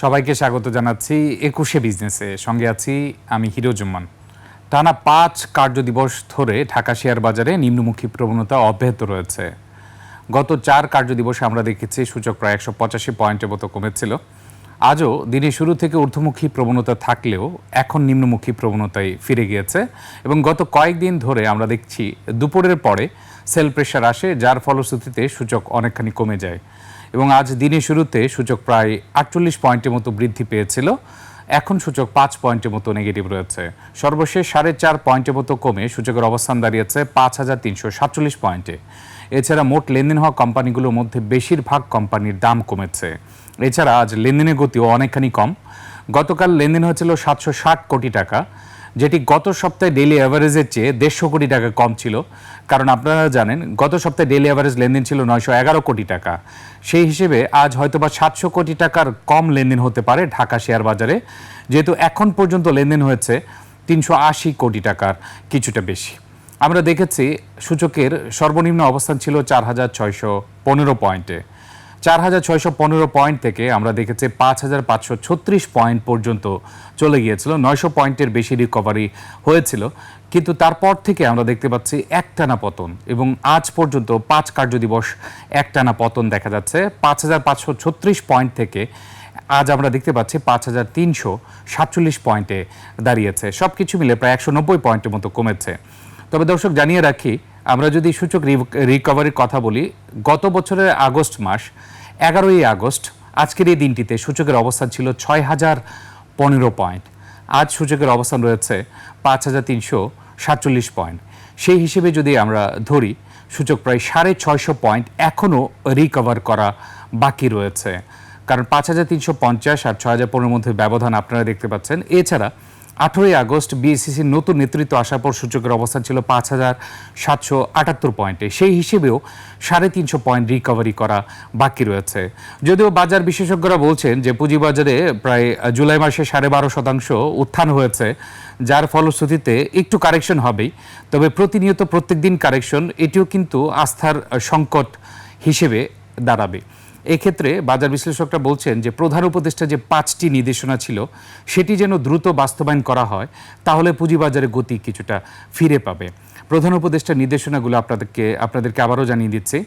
সবাইকে স্বাগত জানাচ্ছি একুশে বিজনেসে। সঙ্গে আছি আমি হিরোজুম্মান টানা পাঁচ কার্য দিবস ধরে ঢাকা শেয়ার বাজারে নিম্নমুখী প্রবণতা অব্যাহত রয়েছে। গত চার কার্য দিবসে আমরা দেখেছি সূচক প্রায় একশো পঁচাশি পয়েন্টের মতো কমেছিল। আজও দিনের শুরু থেকে ঊর্ধ্বমুখী প্রবণতা থাকলেও এখন নিম্নমুখী প্রবণতায় ফিরে গিয়েছে এবং গত কয়েকদিন ধরে আমরা দেখছি দুপুরের পরে সেল প্রেশার আসে, যার ফলশ্রুতিতে সূচক অনেকখানি কমে যায়। এবং আজ দিনের শুরুতে সূচক প্রায় আটচল্লিশ পয়েন্টের মতো বৃদ্ধি পেয়েছিল। এখন সূচক পাঁচ পয়েন্টের মতো নেগেটিভ রয়েছে। সর্বশেষ সাড়ে চার পয়েন্টের মতো কমে সূচকের অবস্থান দাঁড়িয়েছে পাঁচ হাজার তিনশো সাতচল্লিশ পয়েন্টে। এছাড়া মোট লেনদেন হওয়া কোম্পানিগুলোর মধ্যে বেশিরভাগ কোম্পানির দাম কমেছে। এছাড়া আজ লেনদেনের গতিও অনেকখানি কম। গতকাল লেনদেন হয়েছিল সাতশো ষাট কোটি টাকা। যেটি গত সপ্তাহে ডেলি অ্যাভারেজের চেয়ে দেড়শো কোটি টাকা কম ছিল। কারণ আপনারা জানেন, গত সপ্তাহে ডেলি অ্যাভারেজ লেনদেন ছিল নয়শো এগারো কোটি টাকা। সেই হিসেবে আজ হয়তোবা সাতশো কোটি টাকার কম লেনদেন হতে পারে ঢাকা শেয়ার বাজারে। যেহেতু এখন পর্যন্ত লেনদেন হয়েছে তিনশো আশি কোটি টাকার কিছুটা বেশি। আমরা দেখেছি সূচকের সর্বনিম্ন অবস্থান ছিল চার হাজার ছয়শো পনেরো পয়েন্টে। চার হাজার ছয়শো পনেরো পয়েন্ট থেকে আমরা দেখেছি পাঁচ হাজার পাঁচশো ছত্রিশ পয়েন্ট পর্যন্ত চলে গিয়েছিল। নয়শো পয়েন্টের বেশি রিকভারি হয়েছিল। কিন্তু তারপর থেকে আমরা দেখতে পাচ্ছি একটানা পতন এবং আজ পর্যন্ত পাঁচ কার্য দিবস একটানা পতন দেখা যাচ্ছে। পাঁচ হাজার পাঁচশো ছত্রিশ পয়েন্ট থেকে আজ আমরা দেখতে পাচ্ছি পাঁচ হাজার তিনশো সাতচল্লিশ পয়েন্টে দাঁড়িয়েছে। সব কিছু মিলে প্রায় একশো নব্বই পয়েন্টের মতো কমেছে। তবে দর্শক, জানিয়ে রাখি, আমরা যদি সূচক রিকভারির কথা বলি, গত বছরের আগস্ট মাস এগারোই আগস্ট, আজকের এই দিনটিতে সূচকের অবস্থান ছিল ছয় হাজার পনেরো পয়েন্ট। আজ সূচকের অবস্থান রয়েছে পাঁচ হাজার তিনশো সাতচল্লিশ পয়েন্ট। সেই হিসেবে যদি আমরা ধরি, সূচক প্রায় সাড়ে ছয়শো পয়েন্ট এখনও রিকভার করা বাকি রয়েছে। কারণ পাঁচ হাজার তিনশো পঞ্চাশ আর ছয় হাজার পনেরোর মধ্যে ব্যবধান আপনারা দেখতে পাচ্ছেন। এছাড়া আঠেরোই আগস্ট বিএসসিসির নতুন নেতৃত্ব আসার পর সূচকের অবস্থান ছিল পাঁচ হাজার সাতশো আটাত্তর পয়েন্টে। সেই হিসেবেও সাড়ে তিনশো পয়েন্ট রিকভারি করা বাকি রয়েছে। যদিও বাজার বিশেষজ্ঞরা বলছেন যে পুঁজিবাজারে প্রায় জুলাই মাসে সাড়ে বারো শতাংশ উত্থান হয়েছে, যার ফলশ্রুতিতে একটু কারেকশন হবেই। তবে প্রতিনিয়ত প্রত্যেক দিন কারেকশন এটিও কিন্তু আস্থার সংকট হিসেবে দাঁড়াবে। এক্ষেত্রে বাজার বিশ্লেষকরা বলছেন যে প্রধান উপদেষ্টা যে পাঁচটি নির্দেশনা ছিল, সেটি যেন দ্রুত বাস্তবায়ন করা হয়, তাহলে পুঁজিবাজারের গতি কিছুটা ফিরে পাবে। প্রধান উপদেষ্টার নির্দেশনাগুলো আপনাদেরকে আপনাদেরকে আবারও জানিয়ে দিচ্ছে।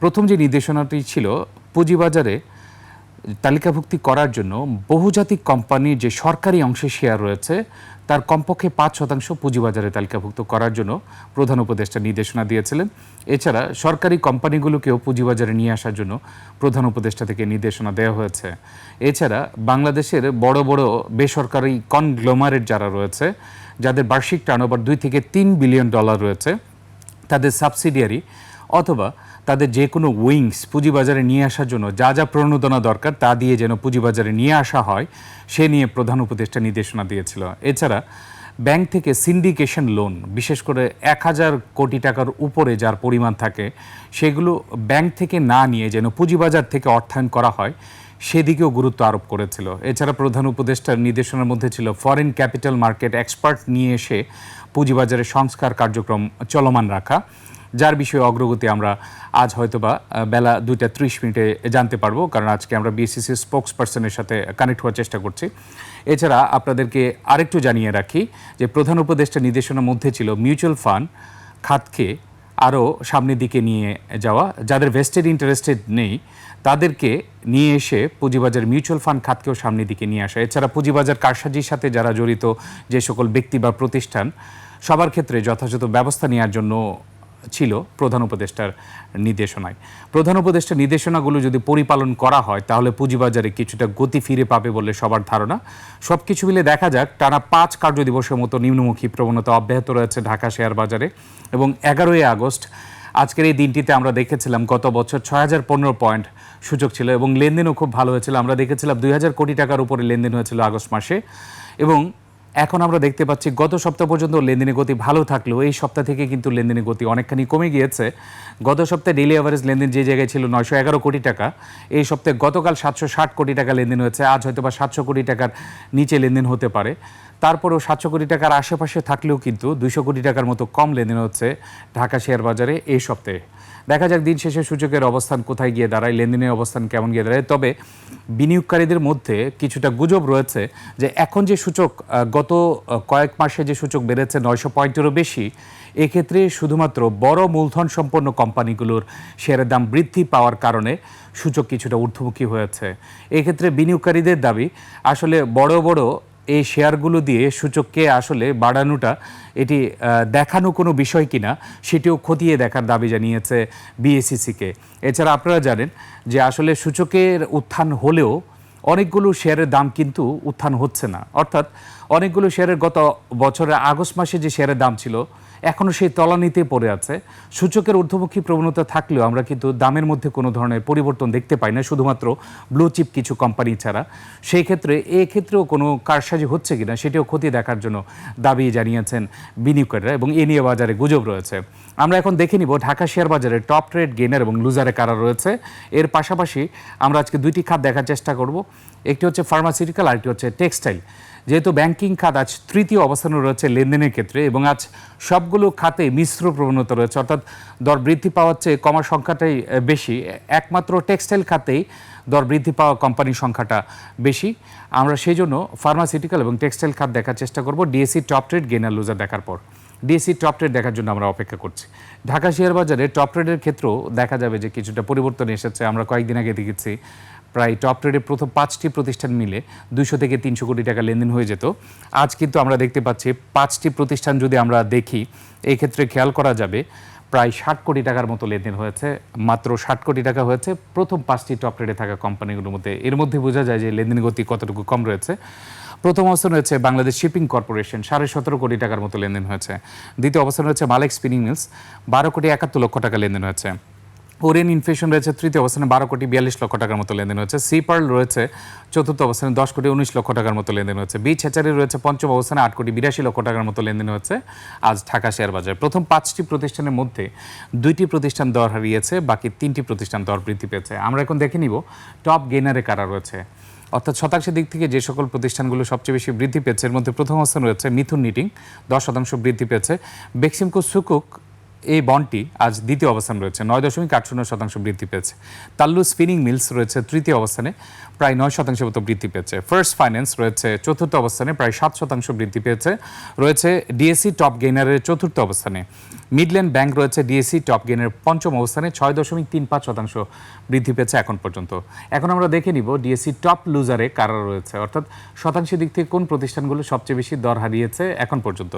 প্রথম যে নির্দেশনাটি ছিল, পুঁজিবাজারে তালিকাভুক্তি করার জন্য বহুজাতিক কোম্পানির যে সরকারি অংশে শেয়ার রয়েছে, তার কমপক্ষে পাঁচ শতাংশ পুঁজিবাজারে তালিকাভুক্ত করার জন্য প্রধান উপদেষ্টা নির্দেশনা দিয়েছিলেন। এছাড়া সরকারি কোম্পানিগুলোকেও পুঁজিবাজারে নিয়ে আসার জন্য প্রধান উপদেষ্টা থেকে নির্দেশনা দেওয়া হয়েছে। এছাড়া বাংলাদেশের বড় বড় বেসরকারি কনগ্লোমারেট যারা রয়েছে, যাদের বার্ষিক টার্নওভার দুই থেকে তিন বিলিয়ন ডলার রয়েছে, তাদের সাবসিডিয়ারি অথবা তাদের যে কোনো উইংস পুঁজিবাজারে নিয়ে আসার জন্য যা যা প্রণোদনা দরকার তা দিয়ে যেন পুঁজিবাজারে নিয়ে আসা হয়, সে নিয়ে প্রধান উপদেষ্টা নির্দেশনা দিয়েছিল। এছাড়া ব্যাংক থেকে সিন্ডিকেশন লোন, বিশেষ করে এক হাজার কোটি টাকার উপরে যার পরিমাণ থাকে, সেগুলো ব্যাংক থেকে না নিয়ে যেন পুঁজিবাজার থেকে অর্থায়ন করা হয়, সেদিকেও গুরুত্ব আরোপ করেছিল। এছাড়া প্রধান উপদেষ্টার নির্দেশনার মধ্যে ছিল ফরেন ক্যাপিটাল মার্কেট এক্সপার্ট নিয়ে এসে পুঁজিবাজারে সংস্কার কার্যক্রম চলমান রাখা। যার বিষয়ে অগ্রগতি আমরা আজ হয়তোবা বেলা দুইটা ত্রিশ মিনিটে জানতে পারব, কারণ আজকে আমরা বিএসসিসি স্পোক্স পার্সনের সাথে কানেক্ট হওয়ার চেষ্টা করছি। এছাড়া আপনাদেরকে আরেকটু জানিয়ে রাখি যে প্রধান উপদেষ্টা নির্দেশনার মধ্যে ছিল মিউচুয়াল ফান্ড খাতকে আরও সামনের দিকে নিয়ে যাওয়া। যাদের ভেস্টেড ইন্টারেস্টেড নেই, তাদেরকে নিয়ে এসে পুঁজিবাজার মিউচুয়াল ফান্ড খাতকেও সামনের দিকে নিয়ে আসা। এছাড়া পুঁজিবাজার কারসাজির সাথে যারা জড়িত যে সকল ব্যক্তি বা প্রতিষ্ঠান, সবার ক্ষেত্রে যথাযথ ব্যবস্থা নেওয়ার জন্য ছিল প্রধান উপদেষ্টার নির্দেশনায়। প্রধান উপদেষ্টার নির্দেশনাগুলো যদি পরিপালন করা হয়, তাহলে পুঁজিবাজারে কিছুটা গতি ফিরে পাবে বলে সবার ধারণা। সব কিছু মিলে দেখা যাক, টানা পাঁচ কার্য দিবসের মতো নিম্নমুখী প্রবণতা অব্যাহত রয়েছে ঢাকা শেয়ার বাজারে। এবং এগারোই আগস্ট, আজকের এই দিনটিতে আমরা দেখেছিলাম গত বছর ছয় হাজার পনেরো পয়েন্ট সূচক ছিল এবং লেনদেনও খুব ভালো হয়েছিল। আমরা দেখেছিলাম দুই হাজার কোটি টাকার উপরে লেনদেন হয়েছিল আগস্ট মাসে। এবং এখন আমরা দেখতে পাচ্ছি গত সপ্তাহ পর্যন্ত লেনদেনের গতি ভালো থাকলেও এই সপ্তাহ থেকে কিন্তু লেনদেনের গতি অনেকখানি কমে গিয়েছে। গত সপ্তাহে ডেইলি অ্যাভারেজ লেনদেন যে জায়গায় ছিল নয়শো এগারো কোটি টাকা, এই সপ্তাহে গতকাল সাতশো ষাট কোটি টাকা লেনদেন হয়েছে, আজ হয়তো বা সাতশো কোটি টাকার নিচে লেনদেন হতে পারে। তারপরেও সাতশো কোটি টাকার আশেপাশে থাকলেও কিন্তু দুইশো কোটি টাকার মতো কম লেনদেন হচ্ছে ঢাকা শেয়ার বাজারে এই সপ্তাহে। দেখা যাক দিন শেষে সূচকের অবস্থান কোথায় গিয়ে দাঁড়ায়, লেনদেনের অবস্থান কেমন গিয়ে দাঁড়ায়। তবে বিনিয়োগকারীদের মধ্যে কিছুটা গুজব রয়েছে যে এখন যে সূচক গত কয়েক মাসে যে সূচক বেড়েছে নয়শো পয়েন্টেরও বেশি, এক্ষেত্রে শুধুমাত্র বড় মূলধন সম্পন্ন কোম্পানিগুলোর শেয়ারের দাম বৃদ্ধি পাওয়ার কারণে সূচক কিছুটা ঊর্ধ্বমুখী হয়েছে। এক্ষেত্রে বিনিয়োগকারীদের দাবি, আসলে বড় বড় এই শেয়ারগুলো দিয়ে সূচককে আসলে বাড়ানোটা এটি দেখানো কোনো বিষয় কিনা সেটিও খতিয়ে দেখার দাবি জানিয়েছে বিএসিসিকে এছাড়া আপনারা জানেন যে আসলে সূচকের উত্থান হলেও অনেকগুলো শেয়ারের দাম কিন্তু উত্থান হচ্ছে না। অর্থাৎ অনেকগুলো শেয়ারের গত বছরের আগস্ট মাসে যে শেয়ারের দাম ছিল এখনও সেই তলানিতে পড়ে আছে। সূচকের ঊর্ধ্বমুখী প্রবণতা থাকলেও আমরা কিন্তু দামের মধ্যে কোনো ধরনের পরিবর্তন দেখতে পাই না, শুধুমাত্র ব্লু চিপ কিছু কোম্পানি ছাড়া। সেই ক্ষেত্রে এক্ষেত্রেও কোনো কারসাজি হচ্ছে কিনা সেটিও ক্ষতি দেখার জন্য দাবি জানিয়েছেন বিনিয়োগকারীরা এবং এ নিয়ে বাজারে গুজব রয়েছে। আমরা এখন দেখে নিব ঢাকা শেয়ার বাজারে টপ ট্রেড গেনার এবং লুজারে কারা রয়েছে। এর পাশাপাশি আমরা আজকে দুইটি খাত দেখার চেষ্টা করব। একটি হচ্ছে ফার্মাসিউটিক্যাল, আরেকটি হচ্ছে টেক্সটাইল। যেহেতু ব্যাংকিং খাত আজ তৃতীয় অবস্থানে রয়েছে লেনদেনের ক্ষেত্রে এবং আজ সবগুলো খাতে মিশ্র প্রবণতা রয়েছে। অর্থাৎ দর বৃদ্ধি পাওয়ার চেয়ে কমার সংখ্যাটাই বেশি। একমাত্র টেক্সটাইল খাতেই দর বৃদ্ধি পাওয়া কোম্পানির সংখ্যাটা বেশি। আমরা সেই জন্য ফার্মাসিউটিক্যাল এবং টেক্সটাইল খাত দেখার চেষ্টা করব। DSC top trade gainer loser দেখার পর। ডিএসসি টপ ট্রেড দেখার জন্য আমরা অপেক্ষা করছি। ঢাকা শেয়ার বাজারে টপ ট্রেডের ক্ষেত্রেও দেখা যাবে যে কিছুটা পরিবর্তন এসেছে। আমরা কয়েকদিন আগে দেখেছি প্রায় টপ ট্রেডের প্রথম পাঁচটি প্রতিষ্ঠান মিলে দুইশো থেকে তিনশো কোটি টাকা লেনদেন হয়ে যেত। আজ কিন্তু আমরা দেখতে পাচ্ছি পাঁচটি প্রতিষ্ঠান যদি আমরা দেখি এই ক্ষেত্রে খেয়াল করা যাবে, প্রায় ষাট কোটি টাকার মতো লেনদেন হয়েছে, মাত্র ষাট কোটি টাকা হয়েছে প্রথম পাঁচটি টপ ট্রেডে থাকা কোম্পানিগুলোর মধ্যে। এর মধ্যে বোঝা যায় যে লেনদেন গতি কতটুকু কম রয়েছে। প্রথম অবস্থান রয়েছে বাংলাদেশ শিপিং কর্পোরেশন সাড়ে সতেরো কোটি টাকার মতো লেনদেন হয়েছে। দ্বিতীয় অবস্থান রয়েছে মালেক স্পিনিং মিলস বারো কোটি একাত্তর লক্ষ টাকা লেনদেন হয়েছে। ওরিয়েন ইনফ্লেশন রয়েছে, তৃতীয় অবস্থানে বারো কোটি বিয়াল্লিশ লক্ষ টাকার মতো লেনদেন হয়েছে। সিপার্ল রয়েছে, চতুর্থ অবস্থানে দশ কোটি উনিশ লক্ষ টাকার মতো লেনদেন হয়েছে। বিচ হেচারি রয়েছে, পঞ্চম অবস্থানে আট কোটি বিরাশি লক্ষ টাকার মতো লেনদেন হয়েছে। আজ ঢাকা শেয়ার বাজার। প্রথম পাঁচটি প্রতিষ্ঠানের মধ্যে দুইটি প্রতিষ্ঠান দর হারিয়েছে, বাকি তিনটি প্রতিষ্ঠান দর বৃদ্ধি পেয়েছে। আমরা এখন দেখে নিব টপ গেনারে কারা রয়েছে। অর্থাৎ শতাংশের দিক থেকে যে সকল প্রতিষ্ঠানগুলো সবচেয়ে বেশি বৃদ্ধি পেয়েছে, এর মধ্যে প্রথম অবস্থান রয়েছে মিথুন নিটিং, দশ শতাংশ বৃদ্ধি পেয়েছে। বেক্সিমকো সুকুক এই বন্ডটি আজ দ্বিতীয় অবস্থান রয়েছে। নয় দশমিক আট শূন্য শতাংশ বৃদ্ধি পেয়েছে। তাল্লু স্পিনিং মিলস রয়েছে তৃতীয় অবস্থানে, প্রায় নয় শতাংশের মতো বৃদ্ধি পেয়েছে। ফার্স্ট ফাইন্যান্স রয়েছে চতুর্থ অবস্থানে, প্রায় সাত শতাংশ বৃদ্ধি পেয়েছে। রয়েছে ডিএসসি টপ গেইনারের চতুর্থ অবস্থানে। মিডল্যান্ড ব্যাংক রয়েছে ডিএসসি টপ গেইনের পঞ্চম অবস্থানে, ছয় দশমিক তিন পাঁচ শতাংশ বৃদ্ধি পেয়েছে এখন পর্যন্ত। এখন আমরা দেখে নিব ডিএসসি টপ লুজারে কারা রয়েছে। অর্থাৎ শতাংশের দিক থেকে কোন প্রতিষ্ঠানগুলো সবচেয়ে বেশি দর হারিয়েছে এখন পর্যন্ত।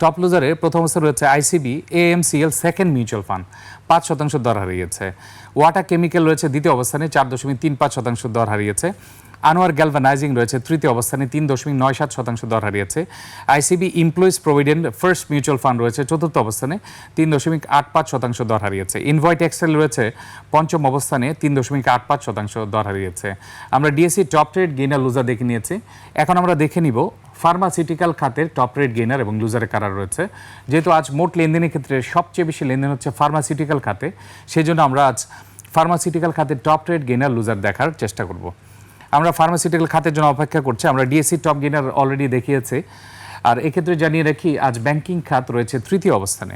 টপ লুজারে প্রথম অবস্থায় রয়েছে ICB AMCL second mutual fund পাঁচ শতাংশ দর হারিয়েছে। ওয়াটার কেমিক্যাল রয়েছে দ্বিতীয় অবস্থানে, চার দশমিক তিন পাঁচ শতাংশ দর হারিয়েছে। আনোয়ার গ্যালভানাইজিং রয়েছে, তৃতীয় অবস্থানে তিন দশমিক নয় সাত শতাংশ দর হারিয়েছে। ICB employees provident first mutual fund রয়েছে, চতুর্থ অবস্থানে তিন দশমিক আট পাঁচ শতাংশ দর হারিয়েছে। ইনভয় টেক্সটাইল রয়েছে, পঞ্চম অবস্থানে তিন দশমিক আট পাঁচ শতাংশ দর হারিয়েছে। আমরা DSC top trade gainer loser দেখে নিয়েছি। এখন আমরা দেখে নিব ফার্মাসিউটিক্যাল খাতের টপ রেট গেইনার এবং লুজারের কারার রয়েছে। যেহেতু আজ মোট লেনদেনের ক্ষেত্রে সবচেয়ে বেশি লেনদেন হচ্ছে ফার্মাসিউটিক্যাল খাতে সেই জন্য আমরা আজ ফার্মাসিউটিক্যাল খাতের টপ রেট গেইনার লুজার দেখার চেষ্টা করব। আমরা ফার্মাসিউটিক্যাল খাতের জন্য অপেক্ষা করছি, আমরা ডিএসসি টপ গেনার অলরেডি দেখিয়েছি। আর এক্ষেত্রে জানিয়ে রাখি, আজ ব্যাংকিং খাত রয়েছে তৃতীয় অবস্থানে।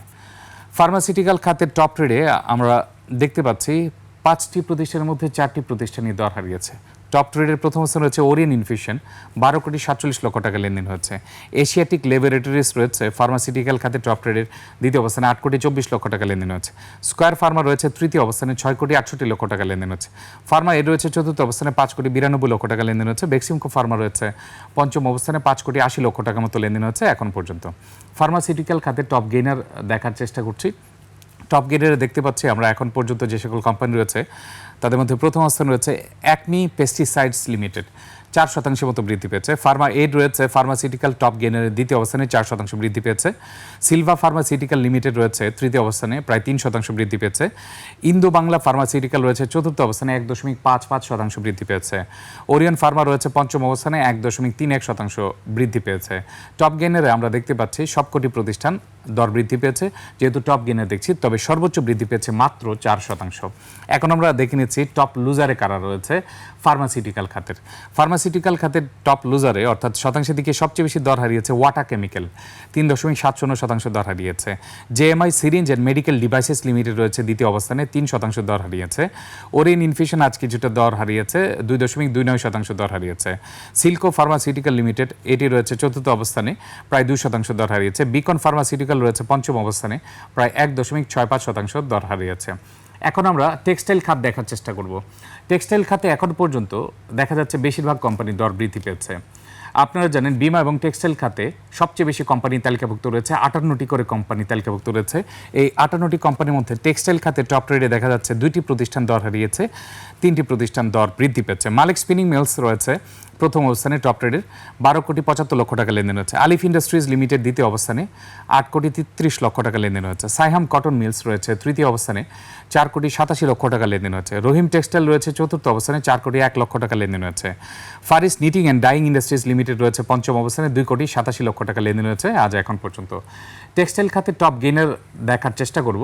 ফার্মাসিউটিক্যাল খাতের টপ ট্রেডে আমরা দেখতে পাচ্ছি, পাঁচটি প্রতিষ্ঠানের মধ্যে চারটি প্রতিষ্ঠানই দর হারিয়েছে। টপ ট্রেডের প্রথম স্থান রয়েছে ওরিয়েন ইনফিউশন বারো কোটি সাতচল্লিশ লক্ষ টাকা লেনদেন হচ্ছে। এশিয়াটিক ল্যাবরেটরিজ রয়েছে, ফার্মাসিউটিক্যাল খাতে টপ ট্রেডের দ্বিতীয় অবস্থানে আট কোটি চব্বিশ লক্ষ টাকা লেনদেন হচ্ছে। স্কোয়ার ফার্মা রয়েছে, তৃতীয় অবস্থানে ছয় কোটি আটষট্টি লক্ষ টাকা লেনদেন হচ্ছে। ফার্মা এর রয়েছে, চতুর্থ অবস্থানে পাঁচ কোটি বিরানব্বই লক্ষ টাকা লেনদেন হচ্ছে। বেক্সিমকো ফার্মা রয়েছে, পঞ্চম অবস্থানে পাঁচ কোটি আশি লক্ষ টাকা মতো লেনদেন হচ্ছে এখন পর্যন্ত। ফার্মাসিউটিক্যাল খাতে টপ গেইনার দেখার চেষ্টা করছি। টপ গেটের দেখতে পাচ্ছি আমরা এখন পর্যন্ত যে সকল কোম্পানি রয়েছে তাদের মধ্যে প্রথম অবস্থান রয়েছে অ্যাকমি পেস্টিসাইডস লিমিটেড চার শতাংশের মতো বৃদ্ধি পেয়েছে। ফার্মা এড রয়েছে। ফার্মাসিউটিক্যাল টপ গেনের দ্বিতীয় অবস্থানে চার শতাংশ বৃদ্ধি পেয়েছে। সিলভা ফার্মাসিউটিক্যাল লিমিটেড রয়েছে তৃতীয় অবস্থানে, প্রায় তিন শতাংশ বৃদ্ধি পেয়েছে। ইন্দো বাংলা ফার্মাসিউটিক্যাল রয়েছে চতুর্থ অবস্থানে, এক দশমিক পাঁচ পাঁচ শতাংশ বৃদ্ধি পেয়েছে। ওরিয়ন ফার্মা রয়েছে পঞ্চম অবস্থানে, এক দশমিক তিন এক শতাংশ বৃদ্ধি পেয়েছে। টপ গেনারে আমরা দেখতে পাচ্ছি সবকটি প্রতিষ্ঠান দর বৃদ্ধি পেয়েছে, যেহেতু টপ গেনে দেখছি, তবে সর্বোচ্চ বৃদ্ধি পেয়েছে মাত্র চার শতাংশ। এখন আমরা দেখে নিচ্ছি টপ লুজারে কারা রয়েছে ফার্মাসিউটিক্যাল খাতের। ফার্মাসিউটিক্যাল খাতের টপ লুজারে অর্থাৎ শতাংশের দিকে সবচেয়ে বেশি দর হারিয়েছে ওয়াটা কেমিক্যাল তিন দশমিক সাত শূন্য শতাংশ দর হারিয়েছে। JMI syringe and medical devices limited রয়েছে দ্বিতীয় অবস্থানে, তিন শতাংশ দর হারিয়েছে। ওরিন ইনফিউশন আজ কিছুটা দর হারিয়েছে, দুই দশমিক দুই নয় শতাংশ দর হারিয়েছে। সিলকো ফার্মাসিউটিক্যাল লিমিটেড এটি রয়েছে চতুর্থ অবস্থানে, প্রায় দুই শতাংশ দর হারিয়েছে। বিকন ফার্মাসিউটিক্যাল রয়েছে পঞ্চম অবস্থানে, প্রায় এক দশমিক ছয় পাঁচ শতাংশ দর হারিয়েছে। এখন আমরা টেক্সটাইল খাত দেখার চেষ্টা করব। টেক্সটাইল খাতে এখন পর্যন্ত দেখা যাচ্ছে বেশিরভাগ কোম্পানি দর বৃদ্ধি পেয়েছে। আপনারা জানেন, বিমা এবং টেক্সটাইল খাতে সবচেয়ে বেশি কোম্পানি তালিকাভুক্ত রয়েছে, আটান্নটি করে কোম্পানি তালিকাভুক্ত রয়েছে। এই আটান্নটি কোম্পানির মধ্যে টেক্সটাইল খাতে টপ রেডে দেখা যাচ্ছে, দুইটি প্রতিষ্ঠান দর হারিয়েছে, তিনটি প্রতিষ্ঠান দর বৃদ্ধি পেয়েছে। মালিক স্পিনিং মিলস রয়েছে, প্রথম অবস্থানে টপ ট্রেডের বারো কোটি পঁচাত্তর লক্ষ টাকা লেনদেন হচ্ছে আলিফ ইন্ডাস্ট্রিজ লিমিটেড দ্বিতীয় অবস্থানে আট কোটি তেত্রিশ লক্ষ টাকা লেনদেন হচ্ছে সাইহাম কটন মিলস রয়েছে, তৃতীয় অবস্থানে চার কোটি সাতাশি লক্ষ টাকা লেনদেন হচ্ছে রহিম টেক্সটাইল রয়েছে, চতুর্থ অবস্থানে চার কোটি এক লক্ষ টাকা লেনদেন হচ্ছে Faris knitting and dyeing industries limited রয়েছে পঞ্চম অবস্থানে। দুই কোটি সাতাশি লক্ষ টাকা লেনদেন হয়েছে। আজ এখন পর্যন্ত। টেক্সটাইল খাতে টপ গেইনার দেখার চেষ্টা করব।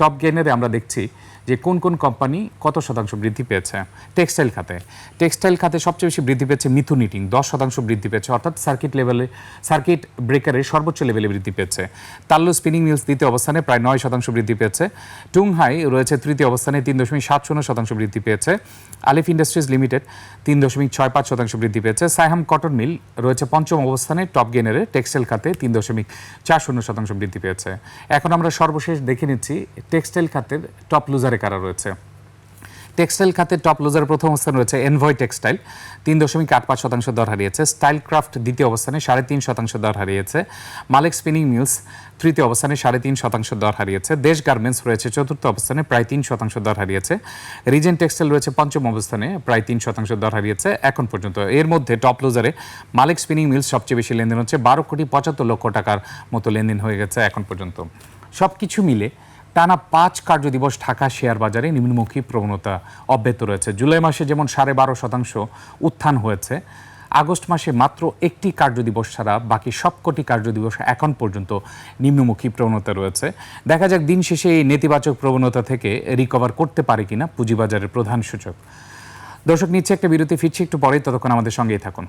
টপ গেইনারে আমরা দেখছি যে কোন কোন কোম্পানি কত শতাংশ বৃদ্ধি পেয়েছে? টেক্সটাইল খাতে। টেক্সটাইল খাতে সবচেয়ে বেশি বৃদ্ধি পেয়েছে মিথু নিটিং দশ শতাংশ বৃদ্ধি পেয়েছে, অর্থাৎ সার্কিট লেভেলে সার্কিট ব্রেকারের সর্বোচ্চ লেভেলে বৃদ্ধি পেয়েছে। তাল্লু স্পিনিং মিলস দ্বিতীয় অবস্থানে প্রায় নয় শতাংশ বৃদ্ধি পেয়েছে। টুংহাই রয়েছে তৃতীয় অবস্থানে তিন দশমিক সাত শূন্য শতাংশ বৃদ্ধি পেয়েছে। আলিফ ইন্ডাস্ট্রিজ লিমিটেড তিন দশমিক ছয় পাঁচ শতাংশ বৃদ্ধি পেয়েছে। সাইহাম কটন মিল রয়েছে পঞ্চম অবস্থানে টপ গেনারে টেক্সটাইল খাতে তিন দশমিক চার শূন্য শতাংশ বৃদ্ধি পেয়েছে। এখন আমরা সর্বশেষ দেখে নিচ্ছি টেক্সটাইল খাতের টপ লুজারে কারা রয়েছে? টেক্সটাইল খাতে টপ লুজার প্রথম অবস্থানে রয়েছে এনভয় টেক্সটাইল তিন দশমিক আট পাঁচ শতাংশ দর হারিয়েছে। স্টাইল ক্রাফট দ্বিতীয় অবস্থানে সাড়ে তিন শতাংশ দর হারিয়েছে। মালিক স্পিনিং মিলস তৃতীয় অবস্থানে সাড়ে তিন শতাংশ দর হারিয়েছে। দেশ গার্মেন্টস রয়েছে চতুর্থ অবস্থানে প্রায় তিন শতাংশ দর হারিয়েছে। রিজেন টেক্সটাইল রয়েছে পঞ্চম অবস্থানে প্রায় তিন শতাংশ দর হারিয়েছে এখন পর্যন্ত। এর মধ্যে টপ লুজারে মালিক স্পিনিং মিলস সবচেয়ে বেশি লেনদেন হচ্ছে বারো কোটি পঁচাত্তর লক্ষ টাকার মতো লেনদেন হয়ে গেছে এখন পর্যন্ত। সব কিছু মিলে টানা পাঁচ কার্যদিবস ঢাকা শেয়ার বাজারে নিম্নমুখী প্রবণতা অব্যাহত রয়েছে। জুলাই মাসে যেমন সাড়ে বারো শতাংশ উত্থান হয়েছে, আগস্ট মাসে মাত্র একটি কার্যদিবস ছাড়া বাকি সবকটি কার্যদিবস এখন পর্যন্ত নিম্নমুখী প্রবণতা রয়েছে। দেখা যাক দিন শেষে এই নেতিবাচক প্রবণতা থেকে রিকভার করতে পারে কিনা পুঁজিবাজারের প্রধান সূচক। দর্শক, নিচ্ছে একটা বিরতি, ফিরছি একটু পরেই, ততক্ষণ আমাদের সঙ্গেই থাকুন।